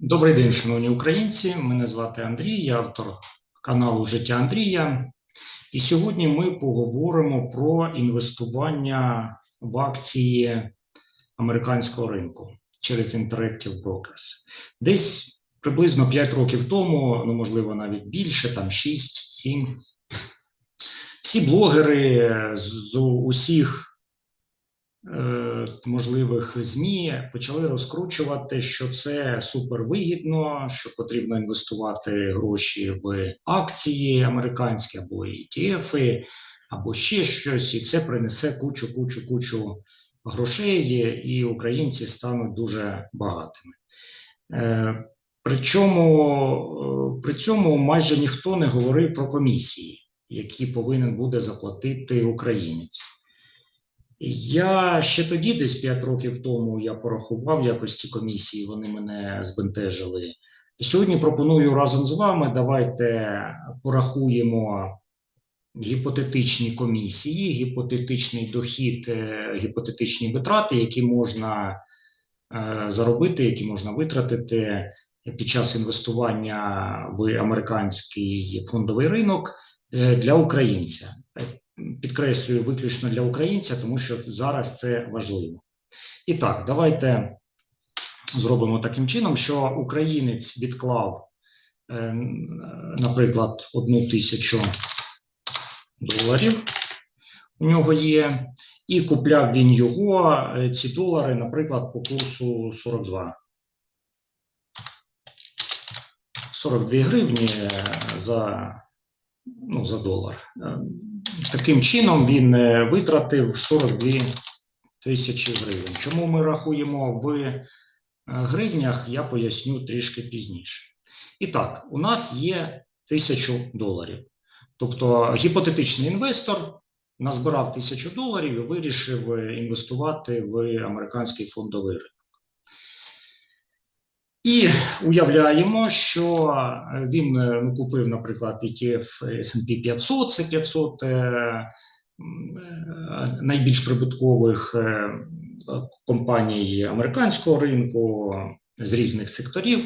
Добрий день, шановні українці. Мене звати Андрій, я автор каналу Життя Андрія. І сьогодні ми поговоримо про інвестування в акції американського ринку через Interactive Brokers. Десь приблизно 5 років тому, ну можливо, навіть більше, там 6-7. Всі блогери з усіх можливих ЗМІ почали розкручувати, що це супервигідно, що потрібно інвестувати гроші в акції американські або ETF, або ще щось, і це принесе кучу, кучу, кучу грошей, і українці стануть дуже багатими. Е, Причому е, при цьому майже ніхто не говорив про комісії, які повинен буде заплатити українець. Я ще тоді, десь 5 років тому, я порахував якості комісії, вони мене збентежили. Сьогодні пропоную разом з вами. Давайте порахуємо гіпотетичні комісії, гіпотетичний дохід, е, гіпотетичні витрати, які можна е, заробити, які можна витратити під час інвестування в американський фондовий ринок е, для українця. Підкреслюю виключно для українця, тому що зараз це важливо. І так, давайте зробимо таким чином, що українець відклав, е, наприклад, одну тисячу доларів. У нього є, і купляв він його, е, ці долари, наприклад, по курсу 42. 42 гривні за, ну, за долар. Е, Таким чином він е, витратив 42 тисячі гривень. Чому ми рахуємо в е, гривнях, я поясню трішки пізніше. І так, у нас є тисячу доларів. Тобто гіпотетичний інвестор назбирав тисячу доларів і вирішив інвестувати в американський фондовий ринок. І уявляємо, що він ну, купив, наприклад, ETF S&P 500, це 500 е, найбільш прибуткових е, компаній американського ринку з різних секторів,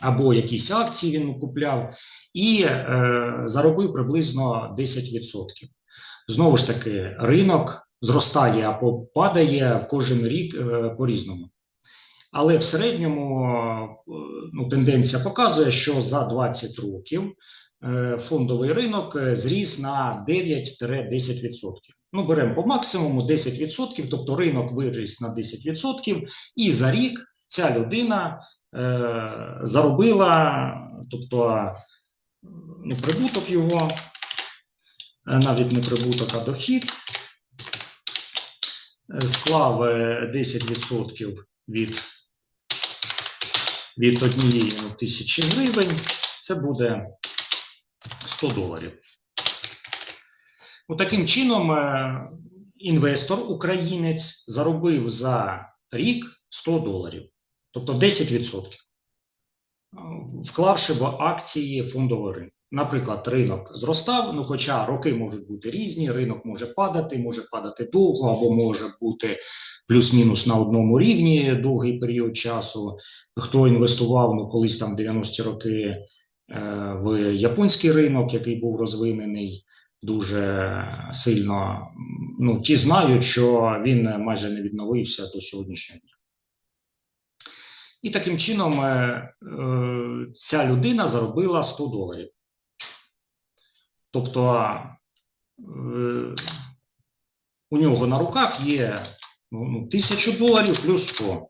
або якісь акції він купляв, і е, заробив приблизно 10%. Знову ж таки, ринок зростає або падає кожен рік е, по різному. Але в середньому е, ну, тенденція показує, що за 20 років е, фондовий ринок е, зріс на 9-10%. Ну, беремо по максимуму 10%, тобто ринок виріс на 10%, і за рік ця людина е, заробила, тобто не прибуток його, навіть не прибуток, а дохід, склав 10% від від однієї тисячі гривень, це буде 100 доларів. Таким чином, е, інвестор, українець, заробив за рік 100 доларів, тобто 10%, вклавши в акції фондового ринку. Наприклад, ринок зростав, ну хоча роки можуть бути різні, ринок може падати, може падати довго, або може бути плюс-мінус на одному рівні довгий період часу. Хто інвестував ну, колись там 90-ті роки е, в японський ринок, який був розвинений дуже сильно, ну ті знають, що він майже не відновився до сьогоднішнього дня. І таким чином е, е, ця людина заробила 100 доларів. Тобто у нього на руках є ну, 1000 доларів плюс 100.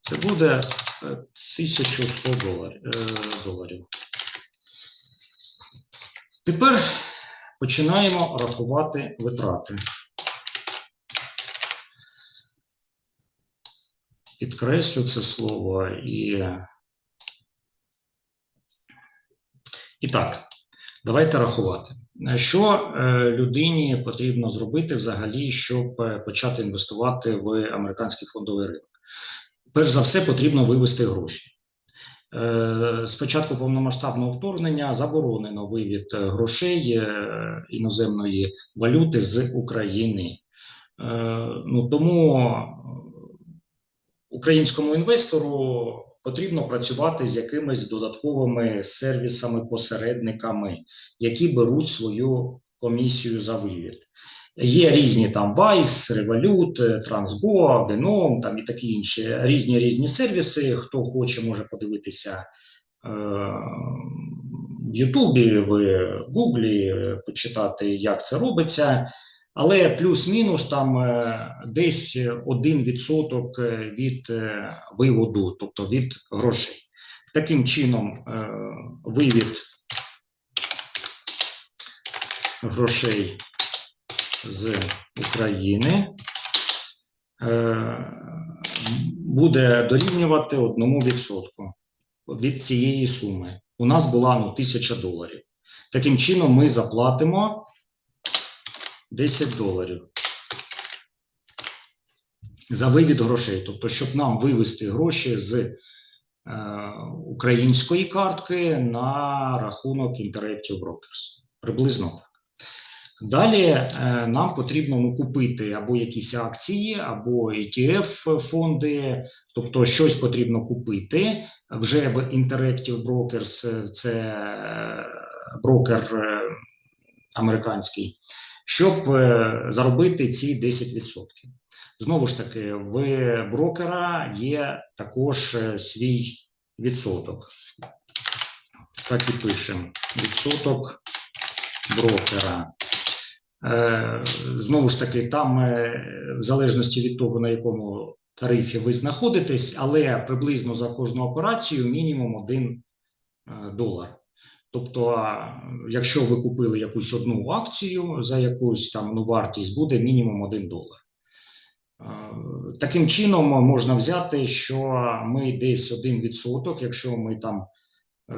Це буде 1100 е, доларів. доларів. Тепер починаємо рахувати витрати. Підкреслю це слово і. І так, Давайте рахувати, що е, людині потрібно зробити взагалі, щоб е, почати інвестувати в американський фондовий ринок. Перш за все, потрібно вивести гроші. Е, Спочатку повномасштабного вторгнення заборонено вивід грошей іноземної валюти з України. Ну тому українському інвестору потрібно працювати з якимись додатковими сервісами-посередниками, які беруть свою комісію за вивід. Є різні там Vice, Revolut, Transgo, Venom, там і такі інші різні різні сервіси. Хто хоче, може подивитися е, в Ютубі, в Гуглі, почитати, як це робиться. Але плюс-мінус там е, десь 1% від е, виводу, тобто від грошей. Таким чином, е, вивід грошей з України е, буде дорівнювати 1% від цієї суми. У нас була ну, 1000 доларів. Таким чином, ми заплатимо 10 доларів за вивід грошей. Тобто, щоб нам вивести гроші з е, української картки на рахунок Interactive Brokers. Приблизно так. Далі е, нам потрібно ну, купити або якісь акції, або ETF фонди, тобто щось потрібно купити вже в Interactive Brokers, е, це е, брокер е, американський, щоб е, заробити ці 10%. Знову ж таки, в брокера є також е, свій відсоток. Так і пишемо: відсоток брокера. Е, Знову ж таки, там, в залежності від того, на якому тарифі ви знаходитесь, але приблизно за кожну операцію мінімум 1 долар. Тобто, якщо ви купили якусь одну акцію за якусь там ну, вартість, буде мінімум 1 долар. Таким чином можна взяти, що ми десь 1%, якщо ми там е,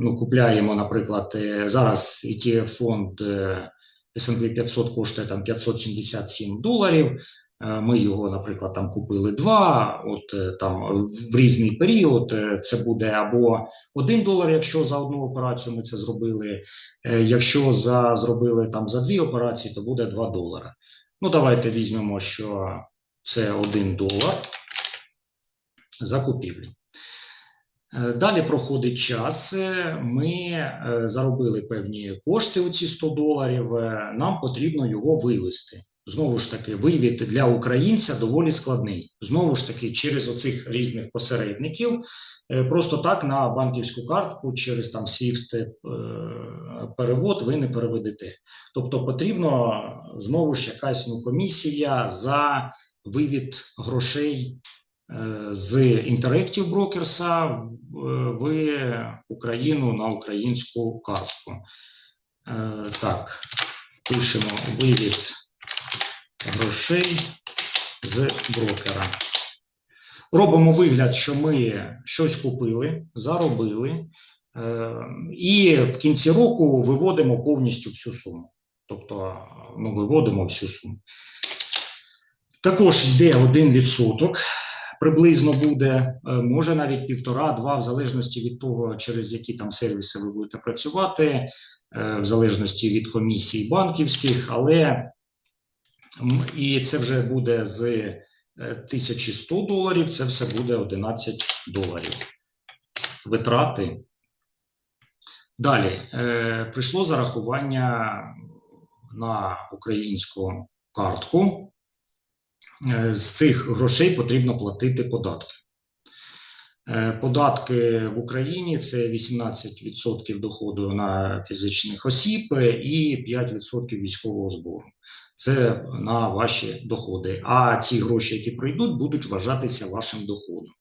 ну, купляємо, наприклад, е, зараз ETF фонд е, S&P 500 коштує там 577 доларів. Е, Ми його, наприклад, там купили два. От е, там в різний період е, це буде або 1 долар, якщо за одну операцію ми це зробили. Якщо за зробили там за дві операції, то буде 2 долара. Ну, давайте візьмемо, що це 1 долар за купівлю. Далі проходить час. Ми заробили певні кошти у ці 100 доларів. Нам потрібно його вивести. Знову ж таки, вивід для українця доволі складний. Знову ж таки, через оцих різних посередників, е, просто так на банківську картку через там SWIFT е, перевод ви не переведете. Тобто потрібно знову ж якась ну, комісія за вивід грошей е, з Interactive Brokers в Україну на українську картку. Так, пишемо вивід грошей з брокера. Робимо вигляд, що ми щось купили, заробили, е, і в кінці року виводимо повністю всю суму. Тобто, ну, виводимо всю суму. Також йде 1%, приблизно буде, е, може навіть півтора-два, в залежності від того, через які там сервіси ви будете працювати, е, в залежності від комісій банківських, але і це вже буде з е, 1100 доларів, це все буде 11 доларів. Витрати. Далі е, прийшло зарахування на українську картку. Е, З цих грошей потрібно платити податки. Е, Податки в Україні це 18% доходу на фізичних осіб е, і 5% військового збору. Це на ваші доходи. А ці гроші, які прийдуть, будуть вважатися вашим доходом.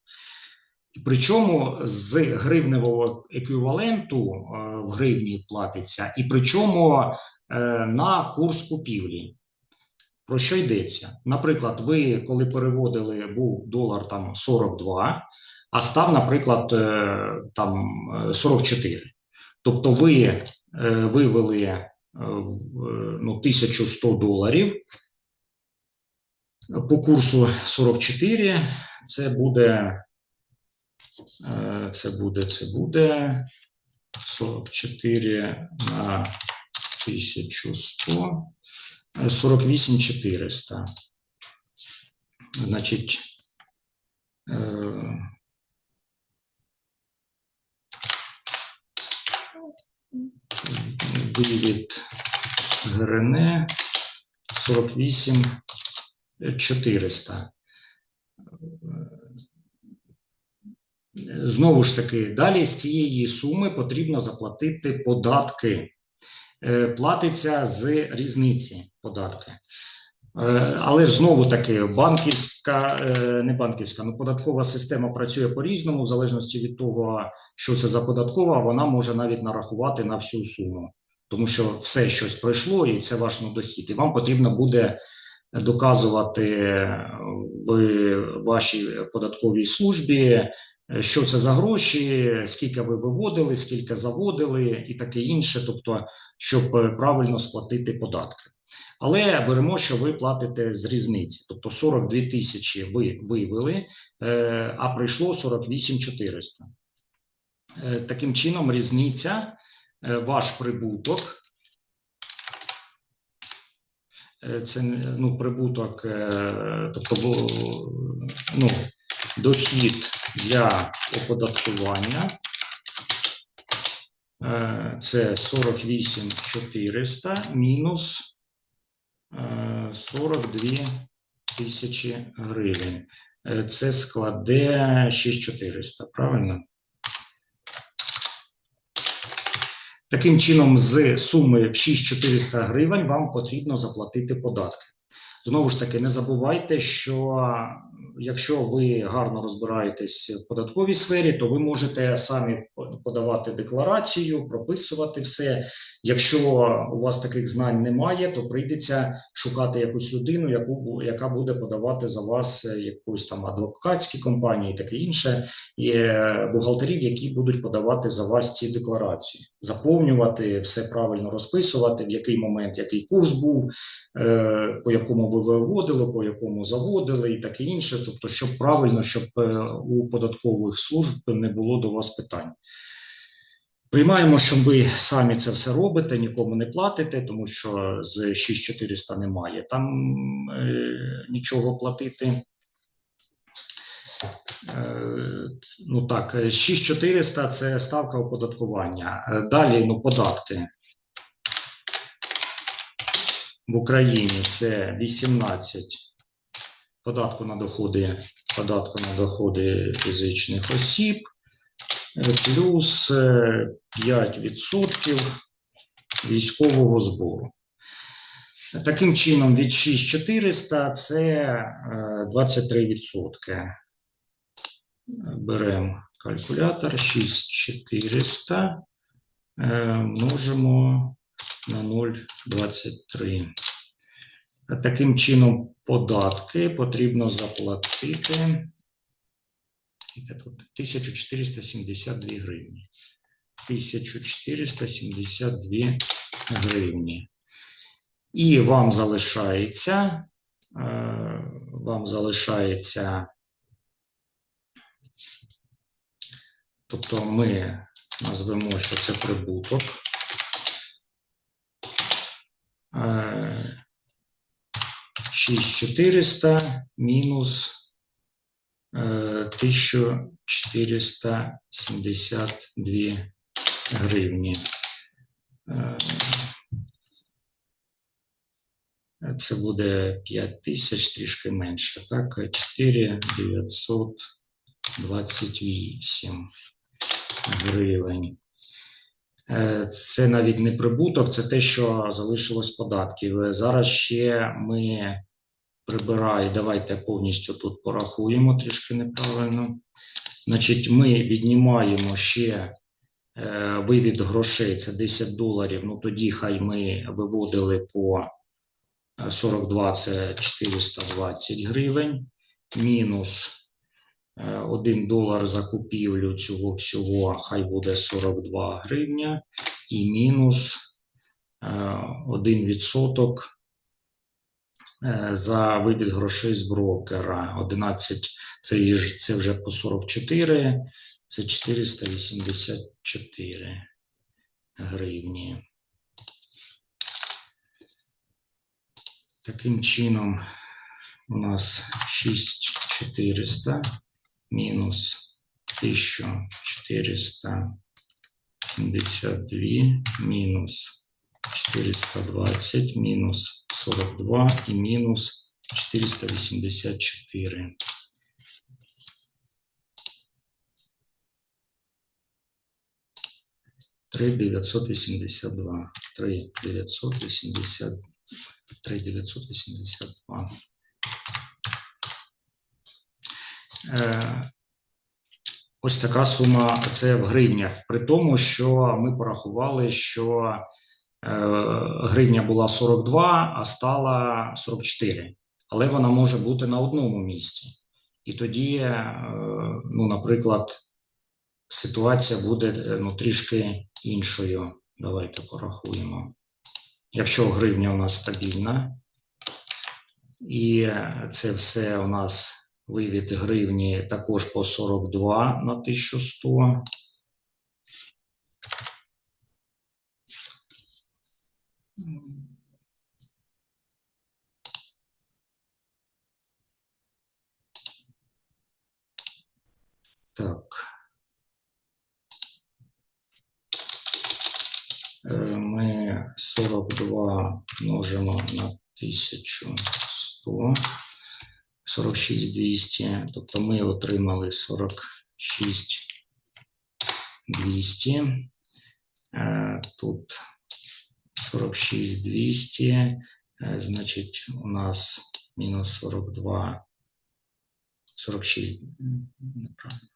Причому з гривневого еквіваленту е, в гривні платиться, і причому е, на курс купівлі. Про що йдеться? Наприклад, ви коли переводили, був долар там 42, а став, наприклад, е, там е, 44. Тобто ви вивели ну, 1100 доларів по курсу 44, це буде, е, це буде, це буде 44 на 1100. 48 400. Значить, е, вивід ГРН 48 400. Знову ж таки, далі з цієї суми потрібно заплатити податки. Е, Платиться з різниці податки. Е, Але ж знову таки, банківська, е, не банківська, ну податкова система працює по-різному, в залежності від того, що це за податкова, вона може навіть нарахувати на всю суму, тому що все щось пройшло, і це ваш недохід. І вам потрібно буде доказувати в вашій податковій службі, е, що це за гроші, скільки ви виводили, скільки заводили, і таке інше, тобто, щоб е, правильно сплатити податки. Але беремо, що ви платите з різниці, тобто 42 тисячі ви вивели, е, а прийшло 48 400. Е, Таким чином, різниця, е, ваш прибуток, е, це ну, прибуток, е, тобто ну, дохід для оподаткування. е, Це 48 400 мінус е, 42 тисячі гривень. Е, Це складе 6400, правильно? Таким чином, з суми в 6400 гривень вам потрібно заплатити податки. Знову ж таки, не забувайте, що якщо ви гарно розбираєтесь в податковій сфері, то ви можете самі подавати декларацію, прописувати все. Якщо у вас таких знань немає, то прийдеться шукати якусь людину, яку яка буде подавати за вас е, якусь там адвокатські компанії, таке інше, і е, бухгалтерів, які будуть подавати за вас ці декларації, заповнювати все правильно розписувати, в який момент який курс був, е, по якому ви виводили, по якому заводили, і таке інше. Тобто, щоб правильно, щоб е, у податкових служб не було до вас питань. Приймаємо, що ви самі це все робите, нікому не платите, тому що з 6400 немає там е, нічого платити. Е, ну так, е, 6400 – це ставка оподаткування. Е, Далі, ну, податки. В Україні це 18 податку на доходи, податку на доходи фізичних осіб, е, плюс е, 5% військового збору. Таким чином, від 6400 це е, 23%. Беремо калькулятор 6400, е, множимо на 0,23. Таким чином, податки потрібно заплатити 1472 гривні. 1472 гривні. І вам залишається, е, вам залишається, тобто ми назвемо, що це прибуток. Е, 6400 мінус е, 1472 гривні. Це буде 5 тисяч, трішки менше, так? 4928 гривень. Е, Це навіть не прибуток, це те, що залишилось податків. Е, Зараз ще ми прибираємо, давайте повністю тут порахуємо трішки неправильно. Значить, ми віднімаємо ще е, вивід грошей, це 10 доларів. Ну тоді хай ми виводили по е, 42, це 420 гривень, мінус 1 долар за купівлю цього всього, хай буде 42 гривня, і мінус 1 відсоток е, за вивід грошей з брокера. 11, це, це вже по 44, це 484 гривні. Таким чином, у нас 6400 мінус 1472 мінус 420 мінус 42 і мінус 484. Три дев'ятсот вісімдесят два. Три дев'ятсот вісімдесят. Три дев'ятсот вісімдесят два. Е, Ось така сума це в гривнях. При тому, що ми порахували, що гривня була 42, а стала 44. Але вона може бути на одному місці. І тоді, е, ну, наприклад, ситуація буде е, ну, трішки іншою. Давайте порахуємо. Якщо гривня у нас стабільна, і е, це все у нас вивід гривні також по 42 на 1100. Так. Е, Ми 42 множимо на 1100. 46 200, тобто ми отримали 46 200. Е, Тут 46 200, е, значить, у нас мінус 42, 46, м, неправильно.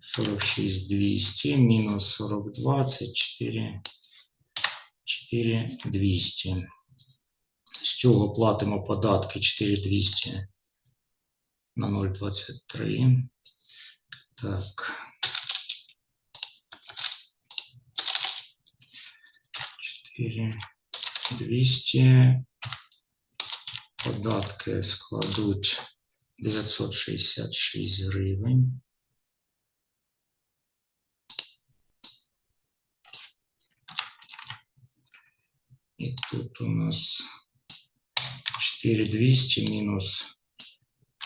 46 200 мінус 42, це 4, 4 200. З цього платимо податки 4200 на 0,23. Так. 4200. Податки складуть 966 гривень. І тут у нас 4200 мінус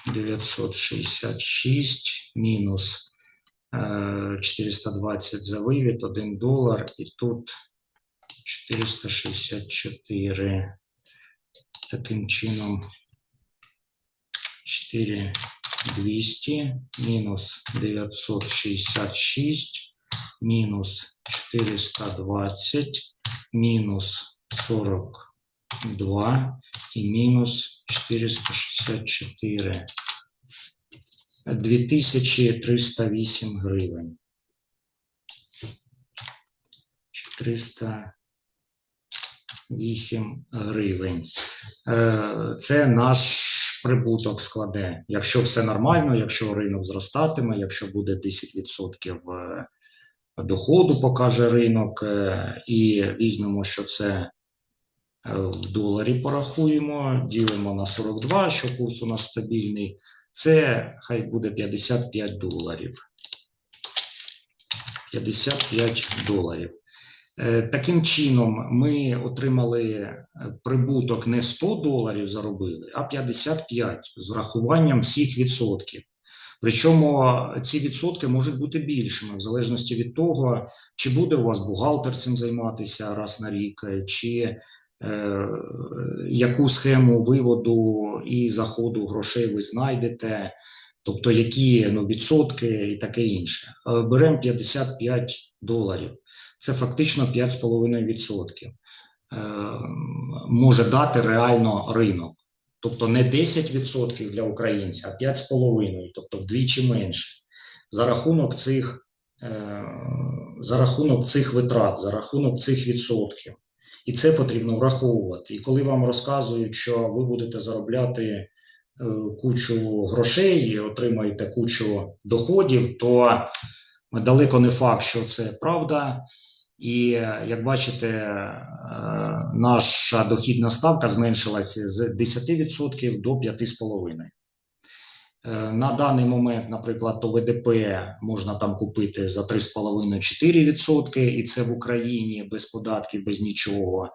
966 мінус е, 420 за вивід, 1 долар, і тут 464. Таким чином 4200 мінус 966 мінус 420 мінус 42 і мінус 464. 2308 гривень. 408 гривень. Е, Це наш прибуток складе. Якщо все нормально, якщо ринок зростатиме, якщо буде 10% е, доходу, покаже ринок, е, і візьмемо, що це в доларі порахуємо, ділимо на 42, що курс у нас стабільний, це хай буде 55 доларів. 55 доларів. Е, Таким чином, ми отримали е, прибуток не 100 доларів заробили, а 55 з врахуванням всіх відсотків. Причому ці відсотки можуть бути більшими в залежності від того, чи буде у вас бухгалтер цим займатися раз на рік, е, чи е, яку схему виводу і заходу грошей ви знайдете, тобто які ну, відсотки і таке інше. Беремо 55 доларів. Це фактично 5,5% е, може дати реально ринок. Тобто не 10% для українця, а 5,5%, тобто вдвічі менше. За рахунок цих, е, за рахунок цих витрат, за рахунок цих відсотків. І це потрібно враховувати. І коли вам розказують, що ви будете заробляти е, кучу грошей, отримаєте кучу доходів, то далеко не факт, що це правда. І е, як бачите, е, наша дохідна ставка зменшилася з 10% до 5,5%. Е, На даний момент, наприклад, то ВДП можна там купити за 3,5-4%, і це в Україні без податків, без нічого.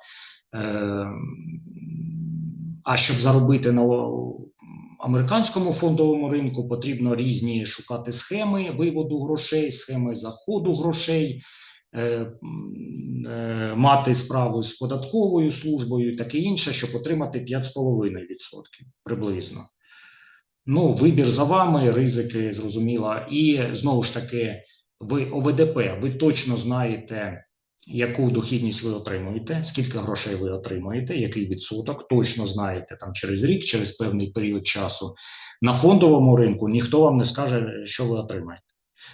А щоб заробити на американському фондовому ринку, потрібно різні шукати схеми виводу грошей, схеми заходу грошей. Е, е, мати справу з податковою службою, таке інше, щоб отримати 5,5% приблизно. Ну, вибір за вами, ризики зрозуміло. І знову ж таки, ви ОВДП, ви точно знаєте, яку дохідність ви отримуєте, скільки грошей ви отримуєте, який відсоток, точно знаєте там через рік, через певний період часу. На фондовому ринку ніхто вам не скаже, що ви отримаєте.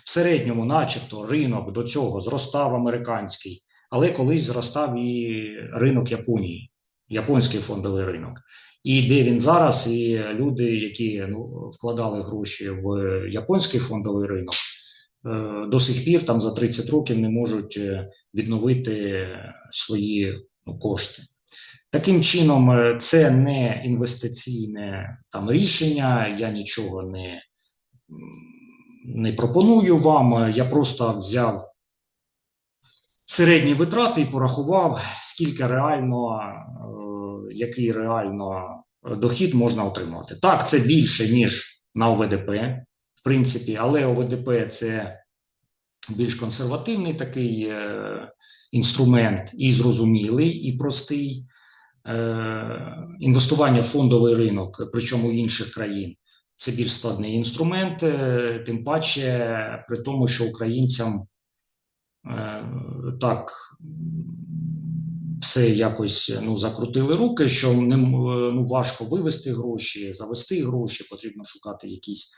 В середньому, начебто, ринок до цього зростав американський, але колись зростав і ринок Японії, японський фондовий ринок. І де він зараз, і люди, які ну, вкладали гроші в японський фондовий ринок, до сих пір там за 30 років не можуть е, відновити свої ну, кошти. Таким чином, е, це не інвестиційне там рішення. Я нічого не, не пропоную вам. Я просто взяв середні витрати і порахував, скільки реально, е, який реально дохід можна отримати. Так, це більше, ніж на ОВДП, принципі, але ОВДП це більш консервативний такий е, інструмент і зрозумілий, і простий. Е, інвестування в фондовий ринок, причому інших країн, це більш складний інструмент, е, тим паче при тому, що українцям так все якось ну, закрутили руки, що не ну, важко вивести гроші, завести гроші, потрібно шукати якісь.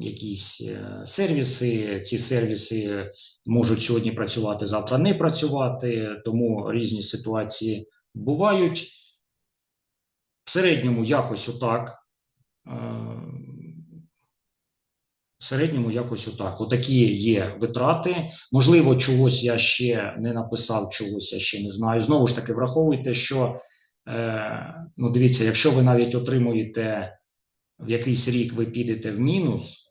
Якісь е, сервіси, ці сервіси можуть сьогодні працювати, завтра не працювати, тому різні ситуації бувають. В середньому якось отак. Е, В середньому якось отак. Отакі є витрати. Можливо, чогось я ще не написав, чогось я ще не знаю. Знову ж таки, враховуйте, що е, ну дивіться, якщо ви навіть отримуєте в якийсь рік, ви підете в мінус,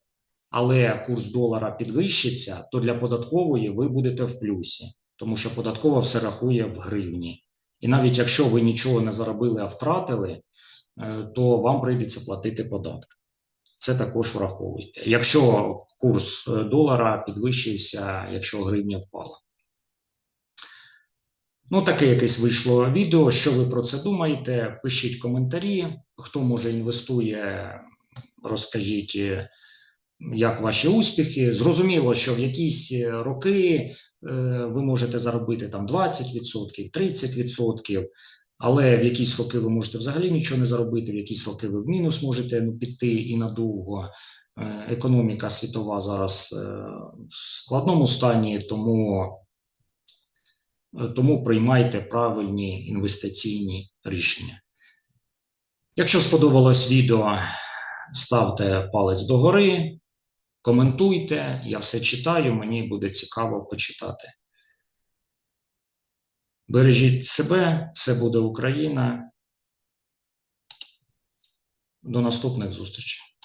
але курс долара підвищиться, то для податкової ви будете в плюсі, тому що податкова все рахує в гривні. І навіть якщо ви нічого не заробили, а втратили, е, то вам прийдеться платити податки. Це також враховуйте. Якщо курс е, долара підвищився, якщо гривня впала. Ну, таке якесь вийшло відео. Що ви про це думаєте? Пишіть коментарі. Хто може інвестує, розкажіть, е, як ваші успіхи. Зрозуміло, що в якісь е, роки е, ви можете заробити там 20%, 30%, але в якісь роки ви можете взагалі нічого не заробити, в якісь роки ви в мінус можете ну, піти і надовго. Економіка світова зараз в складному стані, тому, тому приймайте правильні інвестиційні рішення. Якщо сподобалось відео, ставте палець догори, коментуйте, я все читаю, мені буде цікаво почитати. Бережіть себе, все буде Україна. До наступних зустрічей.